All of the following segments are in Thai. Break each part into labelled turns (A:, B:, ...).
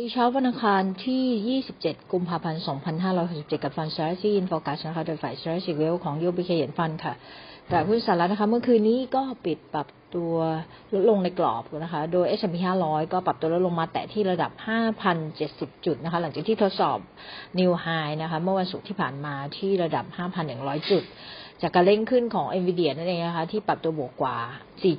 A: ดีเช้าวันอังคารที่ 27 กุมภาพันธ์ 2567 กับฟัน Strategy in Focus นะคะ โดยฝ่าย Strategy Well ของ UBK เห็นฟันค่ะแต่หุ้นสหรัฐนะคะ เมื่อคืนนี้ก็ปิดปรับตัวลดลงในกรอบนะคะ โดย S&P 500 ก็ปรับตัวลดลงมาแตะที่ระดับ 5,070 จุดนะคะ หลังจากที่ทดสอบ New High นะคะ เมื่อวันศุกร์ที่ผ่านมาที่ระดับ 5,100 จุด จากการเร่งขึ้นของ NVIDIA นั่นเองนะคะ ที่ปรับตัวบวกกว่า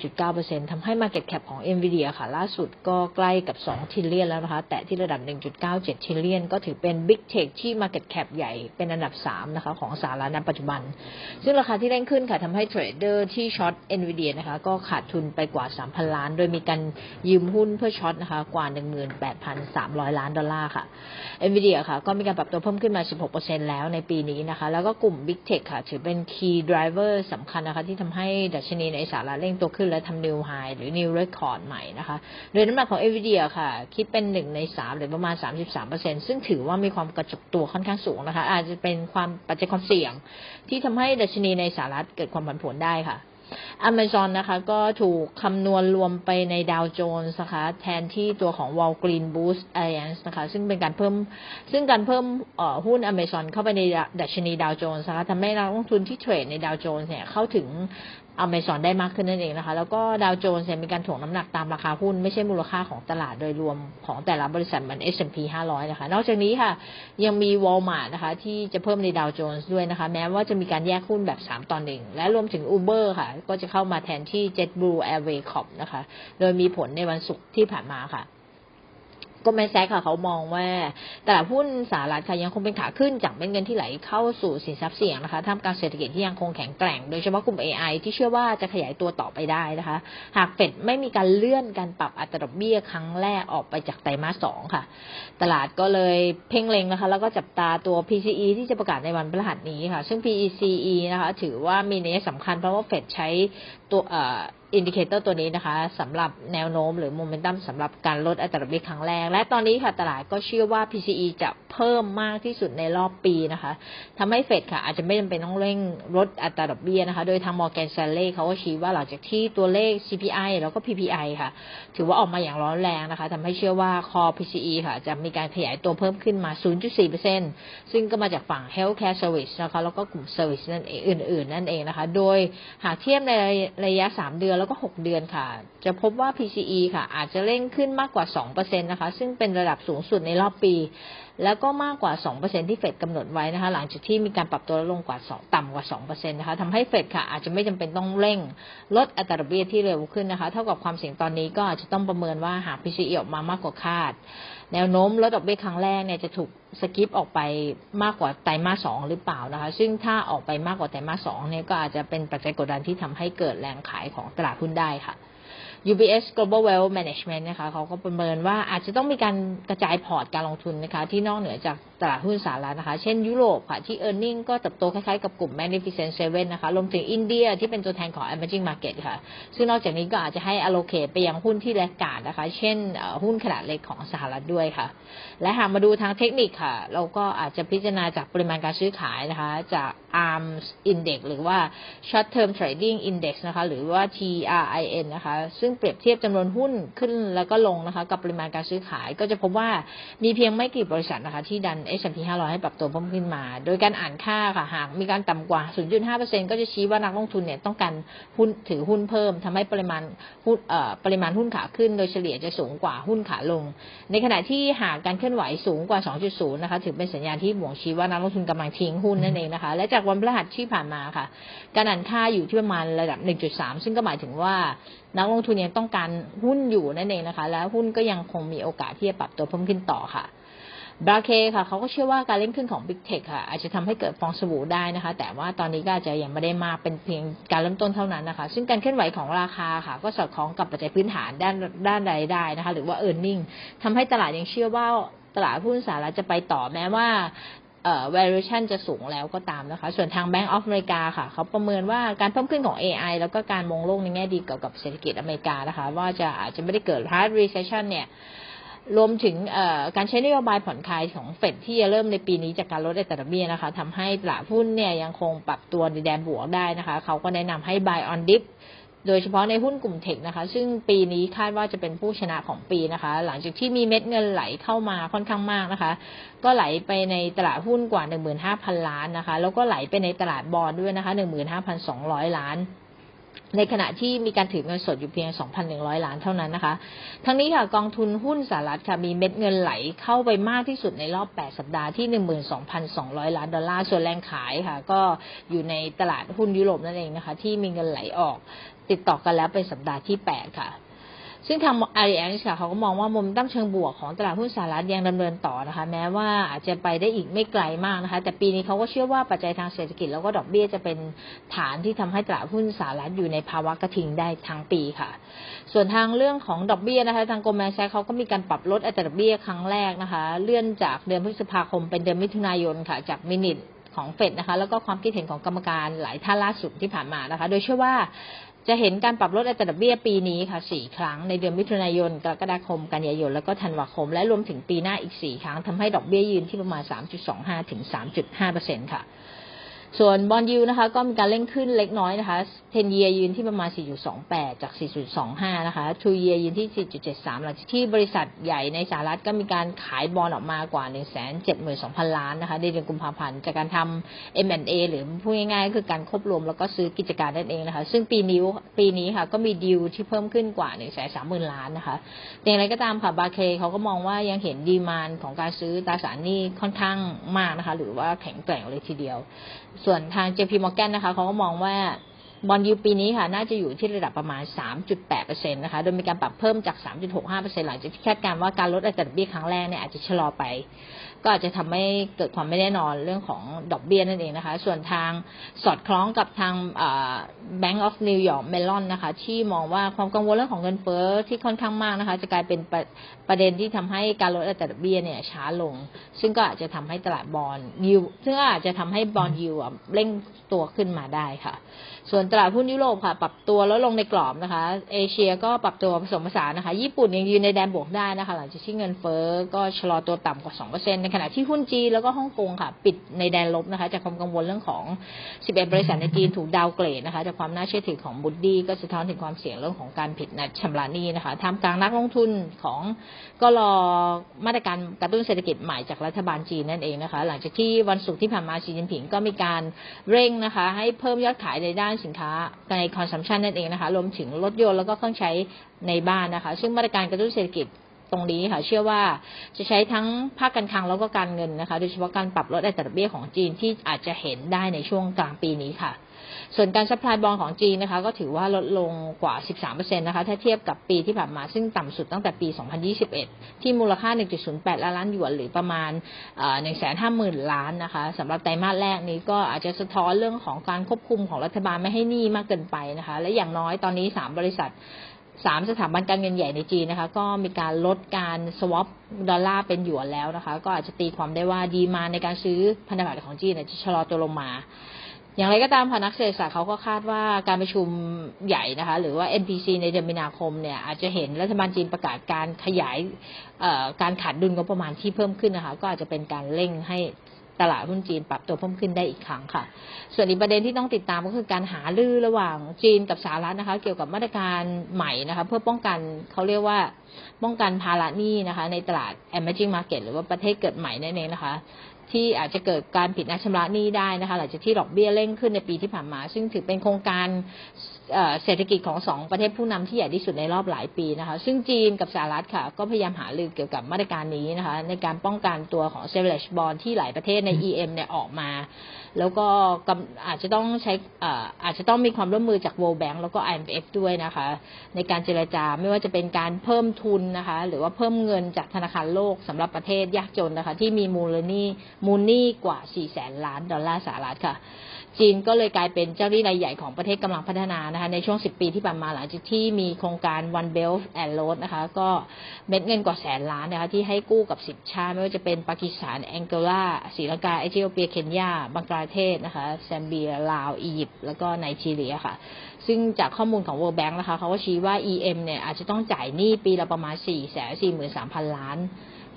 A: 4.9%ทำให้ Market Cap ของ NVIDIA ค่ะ ล่าสุดก็ใกล้กับ 2 ทิลเลียนแล้วนะคะ แตะที่ระดับ 1.97 ทิลเลียน ก็ถือเป็น Big Tech ที่ Market Cap ใหญ่เป็นอันดับ 3 นะคะ ของสหรัฐณปัจจุบัน ซึ่งราคาที่เร่งขึ้นค่ะทำให้เทรดเดอร์ที่ช็อต NVIDIA นะคะ ก็ขาดทุนไปกว่า 3,000 ล้าน โดยมีการยืมหุ้นเพื่อช็อตนะคะ กว่า 18,300 ล้านดอลลาร์ค่ะ NVIDIA ค่ะ ก็มีการปรับตัวเพิ่มขึ้นมา 16%แล้วในปีนี้นะคะ แล้วก็กลุ่ม Big Tech ค่ะ ถือเป็น Key Driver สำคัญนะคะ ที่ทำให้ดัชนีในสหรัฐเร่งตัวขึ้นและทำ New High หรือ New Record ใหม่นะคะ โดยน้ำหนักของ NVIDIA ค่ะ คิดเป็น 1 ใน 3 หรือประมาณ 33%ซึ่งถือว่ามีความกระจุกตัวค่อนข้างสูงนะคะ อาจจะเป็นความปัจจัยความเสี่ยง ที่ทำให้ดัชนีในสหรัฐเกิดความผันผวนได้ค่ะ Amazon นะคะก็ถูกคำนวณรวมไปในดาวโจนส์นะคะแทนที่ตัวของ Walgreen Boots Alliance นะคะซึ่งเป็นการเพิ่มซึ่งการเพิ่มหุ้น Amazon เข้าไปในดัชนีดาวโจนส์นะคะทำให้นักลงทุนที่เทรดในดาวโจนส์เนี่ยเข้าถึง Amazon ได้มากขึ้นนั่นเองนะคะ แล้วก็ดาวโจนส์มีการถ่วงน้ำหนักตามราคาหุ้น ไม่ใช่มูลค่าของตลาดโดยรวมของแต่ละบริษัทเหมือน S&P 500 นะคะ นอกจากนี้ค่ะ ยังมี Walmart นะคะ ที่จะเพิ่มในดาวโจนส์ด้วยนะคะ แม้ว่าจะมีการแยกหุ้นแบบ 3ต่อหนึ่ง และรวมถึง Uber ค่ะ ก็จะเข้ามาแทนที่ JetBlue Airways Corp นะคะ โดยมีผลในวันศุกร์ที่ผ่านมาค่ะ ก็แมนแซกค่ะเขามองว่าตลาดหุ้นสหรัฐค่ะยังคงเป็นขาขึ้นจากเม็ดเงินที่ไหลเข้าสู่สินทรัพย์เสี่ยงนะคะท่ามกลางเศรษฐกิจที่ยังคงแข็งแกร่ง โดยเฉพาะกลุ่ม AI ที่เชื่อว่าจะขยายตัวต่อไปได้นะคะ หากเฟดไม่มีการเลื่อนการปรับอัตราดอกเบี้ยครั้งแรกออกไปจากไตรมาสสองค่ะ ตลาดก็เลยเพ่งเล็งนะคะ แล้วก็จับตาตัว PCE ที่จะประกาศในวันพฤหัสนี้ค่ะ ซึ่ง PCE นะคะ ถือว่ามีนัยสำคัญเพราะว่าเฟดใช้ตัวอินดิเคเตอร์ตัวนี้นะคะสำหรับแนวโน้มหรือโมเมนตัมสำหรับการลดอัตราดอกเบี้ยครั้งแรก และตอนนี้ค่ะตลาดก็เชื่อว่า PCE จะเพิ่มมากที่สุดในรอบปีนะคะทำให้เฟดค่ะ อาจจะไม่จำเป็นต้องเร่งลดอัตราดอกเบี้ยนะคะ โดยทาง Morgan Stanley เขาก็ชี้ว่าหลังจากที่ตัวเลข CPI แล้วก็ PPI ค่ะ ถือว่าออกมาอย่างร้อนแรงนะคะทำให้เชื่อว่า Core PCE ค่ะ จะมีการขยายตัวเพิ่มขึ้นมา 0.4%ซึ่งก็มาจากฝั่ง Healthcare Service นะคะแล้วก็กลุ่ม Service นั่นเองอื่น ๆ นั่นเองนะคะ โดยหากเทียบในระยะ 3 เดือนแล้วก็ 6 เดือนค่ะ จะพบว่า PCE ค่ะ อาจจะเร่งขึ้นมากกว่า 2%นะคะ ซึ่งเป็นระดับสูงสุดในรอบปีแล้วก็มากกว่า 2%ที่เฟดกำหนดไว้นะคะ หลังจากที่มีการปรับตัวลงกว่า 2 ต่ำกว่า 2%นะคะทำให้เฟดค่ะอาจจะไม่จำเป็นต้องเร่งลดอัตราดอกเบี้ยที่เร็วขึ้นนะคะ เท่ากับความเสี่ยงตอนนี้ก็อาจจะต้องประเมินว่าหาก PCE ออกมามากกว่าคาด แนวโน้มลดดอกเบี้ยครั้งแรกเนี่ยจะถูกสกิปออกไปมากกว่าไตรมาสสองหรือเปล่านะคะ ซึ่งถ้าออกไปมากกว่าไตรมาสสองเนี่ยก็อาจจะเป็นปัจจัยกดดันที่ทำให้เกิดแรงขายของตลาดหุ้นได้ค่ะ UBS Global Wealth Management นะคะเขาก็ประเมินว่าอาจจะต้องมีการกระจายพอร์ตการลงทุนนะคะ ที่นอกเหนือจากตลาดหุ้นสหรัฐนะคะ เช่นยุโรปค่ะ ที่ e a r n i n g ก็เติบโตคล้ายๆกับกลุ่ม Magnificent Seven นะคะรวมถึงอินเดียที่เป็นตัวแทนของ Emerging Market ค่ะ ซึ่งนอกจากนี้ก็อาจจะให้ allocate ไปยังหุ้นที่แลกกาดนะคะ เช่นหุ้นขนาดเล็กของสหรัฐด้วยค่ะ และหากมาดูทางเทคนิคค่ะ เราก็อาจจะพิจารณาจากปริมาณการซื้อขายนะคะ จาก ARMS Index หรือว่า Short Term Trading Index นะคะหรือว่า TRIN นะคะ ซึ่งเปรียบเทียบจำนวนหุ้นขึ้นแล้วก็ลงนะคะ กับปริมาณการซื้อขายก็จะพบว่ามีเพียงไม่กี่บริษัทนะคะ ที่ดัน S&P 500 ให้ปรับตัวเพิ่มขึ้นมา โดยการอ่านค่าค่ะหากมีการต่ำกว่า 0.5%ก็จะชี้ว่านักลงทุนเนี่ยต้องการหุ้นถือหุ้นเพิ่มทำให้ปริมาณหุ้นปริมาณหุ้นขาขึ้น โดยเฉลี่ยจะสูงกว่าหุ้นขาลง ในขณะที่หากการเคลื่อนไหวสูงกว่า 2.0 นะคะถือเป็นสัญญาณที่บ่งชี้ว่านักลงทุนกำลังทิ้งหุ้นนั่นเองนะคะ และจากวันพฤหัสที่ผ่านมาค่ะ การอ่านค่าอยู่ที่ประมาณระดับ 1.3 ซึ่งก็หมายถึงว่านักลงทุนยังต้องการหุ้นอยู่นั่นเองนะคะ แล้วหุ้นก็ยังคงมีโอกาสที่จะปรับตัวเพิ่มขึ้นต่อค่ะบราเคค่ะเขาก็เชื่อว่าการเล่นขึ้นของ Big Tech ค่ะ อาจจะทำให้เกิดฟองสบู่ได้นะคะ แต่ว่าตอนนี้ก็อาจจะยังไม่ได้มาเป็นเพียงการเริ่มต้นเท่านั้นนะคะ ซึ่งการเคลื่อนไหวของราคาค่ะ ก็สอดคล้องกับปัจจัยพื้นฐานด้านด้านใดได้นะคะ หรือว่า e a r n i n g ทำให้ตลาดยังเชื่อว่าตลาดหุ้นสหรัฐจะไปต่อแม้ว่า valuation จะสูงแล้วก็ตามนะคะ ส่วนทาง Bank of America ค่ะ เขาประเมินว่าการเพิ่มขึ้นของ AI แล้วก็การมองโลกในแง่ดีเกี่ยวกับเศรษฐกิจอเมริกานะคะ ว่าจะอาจจะไม่ได้เกิด hard recession เนี่ยรวมถึงการใช้นโยบายผ่อนคลายของเฟดที่จะเริ่มในปีนี้จากการลดอัตราดอกเบี้ยนะคะทำให้ตลาดหุ้นเนี่ยยังคงปรับตัวในแดนบวกได้นะคะ เขาก็แนะนำให้ buy on dip โดยเฉพาะในหุ้นกลุ่มเทคนะคะ ซึ่งปีนี้คาดว่าจะเป็นผู้ชนะของปีนะคะ หลังจากที่มีเม็ดเงินไหลเข้ามาค่อนข้างมากนะคะ ก็ไหลไปในตลาดหุ้นกว่า 15,000 ล้านนะคะ แล้วก็ไหลไปในตลาดบอลด้วยนะคะ 15,200 ล้าน ในขณะที่มีการถือเงินสดอยู่เพียง 2,100 ล้านเท่านั้นนะคะ ทั้งนี้ค่ะกองทุนหุ้นสหรัฐค่ะมีเม็ดเงินไหลเข้าไปมากที่สุดในรอบ 8 สัปดาห์ที่ 12,200 ล้านดอลลาร์ ส่วนแรงขายค่ะ ก็อยู่ในตลาดหุ้นยุโรปนั่นเองนะคะ ที่มีเงินไหลออกติดต่อกันแล้วเป็นสัปดาห์ที่ 8 ค่ะ ซึ่งทาง a r i a n ค่ะเขาก็มองว่ามุมตั้มเชิงบวกของตลาดหุ้นสหรัฐยังดำเนินต่อนะคะ แม้ว่าอาจจะไปได้อีกไม่ไกลมากนะคะ แต่ปีนี้เขาก็เชื่อว่าปัจจัยทางเศรษฐกิจแล้วก็ดอกเบี้ยจะเป็นฐานที่ทำให้ตลาดหุ้นสหรัฐอยู่ในภาวะกระทิงได้ทั้งปีค่ะ ส่วนทางเรื่องของดอกเบี้ยนะคะ ทางโกรมแมนแซกเขาก็มีการปรับลดอัตราดอกเบี้ยครั้งแรกนะคะ เลื่อนจากเดือนพฤษภาคมเป็นเดือนมิถุนายนค่ะจากมินิทของเฟดนะคะแล้วก็ความคิดเห็นของกรรมการหลายท่านล่าสุดที่ผ่านมานะคะ โดยเชื่อว่า จะเห็นการปรับลดอัตราดอกเบี้ยปีนี้ค่ะสี่ครั้งในเดือนมิถุนายน กรกฎาคม กันยายน แล้วก็ธันวาคม และรวมถึงปีหน้าอีกสี่ครั้งทำให้ดอกเบี้ยยืนที่ประมาณ 3.25 ถึง 3.5เปอร์เซ็นต์ค่ะ ส่วนบอลยูนะคะ ก็มีการเร่งขึ้นเล็กน้อยนะคะ10 year ยืนที่ประมาณ 4.28 จาก 4.25 นะคะ 2 year ยืนที่ 4.73 หลังจากที่บริษัทใหญ่ในสหรัฐก็มีการขายบอลออกมากว่า 172,000 ล้านนะคะ ในเดือนกุมภาพันธ์ จากการทำ M&A หรือพูดง่ายๆ คือการควบรวมแล้วก็ซื้อกิจการนั่นเองนะคะ ซึ่งปีนี้ปีนี้ค่ะ ก็มีดีลที่เพิ่มขึ้นกว่า 130,000 ล้านนะคะอย่างไรก็ตามค่ะ บาเคเขาก็มองว่ายังเห็นดีมานของการซื้อตราสารหนี้ค่อนข้างมากนะคะ หรือว่าแข็งแกร่งเลยทีเดียวส่วนทาง JP Morgan นะคะเขาก็มองว่า บอลยูปีนี้ค่ะน่าจะอยู่ที่ระดับประมาณ 3.8%นะคะ โดยมีการปรับเพิ่มจาก 3.65%หลังจากที่คาดการณ์ว่าการลดอัตราดอกเบี้ยครั้งแรกเนี่ยอาจจะชะลอไป ก็อาจจะทำให้เกิดความไม่แน่นอนเรื่องของดอกเบี้ยนั่นเองนะคะ ส่วนทางสอดคล้องกับทาง Bank of New York Mellon นะคะ ที่มองว่าความกังวลเรื่องของเงินเฟ้อที่ค่อนข้างมากนะคะ จะกลายเป็นประประเด็นที่ทำให้การลดอัตราดอกเบี้ยเนี่ยช้าลง ซึ่งก็อาจจะทำให้ตลาดบอลยูซึ่งก็อาจจะทำให้บอลยูเร่งตัวขึ้นมาได้ค่ะ ส่วนตลาดหุ้นยุโรปค่ะ ปรับตัวแล้วลงในกรอบนะคะ เอเชียก็ปรับตัวผสมผสานนะคะ ญี่ปุ่นยังยืนในแดนบวกได้นะคะ หลังจากที่เงินเฟ้อก็ชะลอตัวต่ำกว่า 2%ในขณะที่หุ้นจีนแล้วก็ฮ่องกงค่ะ ปิดในแดนลบนะคะ จากความกังวลเรื่องของ 11 บริษัทในจีนถูกดาวเกรดนะคะ จากความน่าเชื่อถือของบูดดี้ก็สะท้อนถึงความเสี่ยงเรื่องของการผิดนัดชำระหนี้นะคะท่ามกลางนักลงทุนของก็รอมาตรการกระตุ้นเศรษฐกิจใหม่จากรัฐบาลจีนนั่นเองนะคะ หลังจากที่วันศุกร์ที่ผ่านมาสีจิ้นผิงก็มีการเร่งนะคะ ให้เพิ่มยอดขายในด้านสินค้าในคอนซัมชันนั่นเองนะคะ รวมถึงรถยนต์แล้วก็เครื่องใช้ในบ้านนะคะ ซึ่งมาตรการกระตุ้นเศรษฐกิจ รงนี้ค่ะ เชื่อว่าจะใช้ทั้งภาคการคลังแล้วก็การเงินนะคะ โดยเฉพาะการปรับลดอัตราดอกเบี้ยของจีนที่อาจจะเห็นได้ในช่วงกลางปีนี้ค่ะ ส่วนการซัพพลายบอลของจีนนะคะ ก็ถือว่าลดลงกว่า 13%นะคะ ถ้าเทียบกับปีที่ผ่านมาซึ่งต่ำสุดตั้งแต่ปี 2021 ที่มูลค่า 1.08ล้านล้านหยวนหรือประมาณ 150,000 ล้านนะคะสำหรับไตรมาสแรกนี้ก็อาจจะสะท้อนเรื่องของการควบคุมของรัฐบาลไม่ให้หนี้มากเกินไปนะคะ และอย่างน้อยตอนนี้ 3 บริษัท สามสถาบันการเงินใหญ่ในจีนนะคะ ก็มีการลดการสวอปดอลลาร์เป็นหยวนแล้วนะคะ ก็อาจจะตีความได้ว่าดีมาในการซื้อพันธบัตรของจีนจะชะลอตัวลงมา อย่างไรก็ตามค่ะนักเศรษฐศาสตร์เขาก็คาดว่าการประชุมใหญ่นะคะ หรือว่า NPC ในเดือนมีนาคมเนี่ยอาจจะเห็นรัฐบาลจีนประกาศการขยายการขาดดุลงบประมาณที่เพิ่มขึ้นนะคะ ก็อาจจะเป็นการเร่งให้ ตลาดหุ้นจีนปรับตัวเพิ่มขึ้นได้อีกครั้งค่ะ ส่วนอีกประเด็นที่ต้องติดตามก็คือการหาลือระหว่างจีนกับสหรัฐนะคะ เกี่ยวกับมาตรการใหม่นะคะเพื่อป้องกันเขาเรียกว่าป้องกันภาระหนี้นะคะ ในตลาด emerging market หรือว่าประเทศเกิดใหม่นั่นเองนะคะที่อาจจะเกิดการผิดนัดชำระหนี้ได้นะคะหลังจากที่ดอกเบี้ยเร่งขึ้นในปีที่ผ่านมา ซึ่งถือเป็นโครงการ เศรษฐกิจของสองประเทศผู้นำที่ใหญ่ที่สุดในรอบหลายปีนะคะ ซึ่งจีนกับสหรัฐค่ะ ก็พยายามหารือเกี่ยวกับมาตรการนี้นะคะ ในการป้องกันตัวของ s e v e r a g e bond ที่หลายประเทศใน EM เนี่ยออกมา แล้วก็อาจจะต้องใช้อาจจะต้องมีความร่วมมือจาก World Bank แล้วก็ IMF ด้วยนะคะ ในการเจรจาไม่ว่าจะเป็นการเพิ่มทุนนะคะ หรือว่าเพิ่มเงินจากธนาคารโลกสำหรับประเทศยากจนนะคะ ที่มีมูลนี้มูลนี้กว่า4แสนล้านดอลลาร์สหรัฐค่ะ จีนก็เลยกลายเป็นเจ้าหนี้รายใหญ่ของประเทศกำลังพัฒนานะคะในช่วง 10 ปีที่ผ่านมาหลังจากที่มีโครงการ One Belt and Road นะคะก็เม็ดเงินกว่าแสนล้านนะคะที่ให้กู้กับ 10 ชาติ ไม่ว่าจะเป็นปากีสถานแองโกลาศรีลังกาเอธิโอเปียเคนยาบังกลาเทศนะคะแซมเบียลาว อียิปต์แล้วก็ไนจีเรียค่ะ ซึ่งจากข้อมูลของ World Bank นะคะเขาก็ชี้ว่า EM เนี่ยอาจจะต้องจ่ายหนี้ปีละประมาณ 4 4 3 0 0 0 ล้าน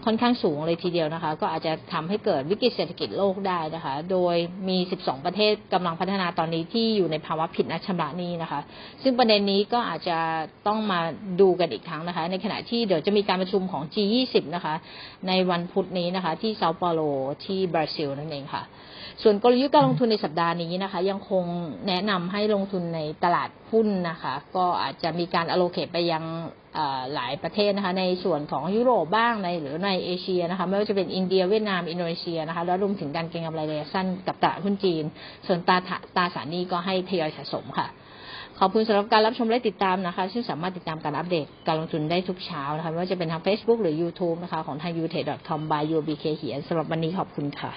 A: ค่อนข้างสูงเลยทีเดียวนะคะ ก็อาจจะทำให้เกิดวิกฤตเศรษฐกิจโลกได้นะคะ โดยมี 12 ประเทศกำลังพัฒนาตอนนี้ที่อยู่ในภาวะผิดนัดชำระหนี้นะคะ ซึ่งประเด็นนี้ก็อาจจะต้องมาดูกันอีกครั้งนะคะ ในขณะที่เดี๋ยวจะมีการประชุมของ G20 นะคะ ในวันพุธนี้นะคะ ที่เซาเปาโลที่บราซิลนั่นเองค่ะ ส่วนกลยุทธ์การลงทุนในสัปดาห์นี้นะคะ ยังคงแนะนำให้ลงทุนในตลาดหุ้นนะคะ ก็อาจจะมีการ allocate ไปยัง หลายประเทศนะคะในส่วนของยุโรปบ้างในหรือในเอเชียนะคะไม่ว่าจะเป็นอินเดียเวียดนามอินโดนีเซียนะคะแล้วรวมถึงการเก็งกำไรระยะสั้นกับตลาดหุ้นจีน ส่วนตาตาสารนี้ก็ให้ทยอยสะสมค่ะ ขอบคุณสำหรับการรับชมและติดตามนะคะ ซึ่งสามารถติดตามการอัปเดตการลงทุนได้ทุกเช้านะคะไม่ว่าจะเป็นทาง Facebook หรือ YouTube นะคะของทาง u t e c h c o m by UBK เหียนสำหรับวันนี้ขอบคุณค่ะ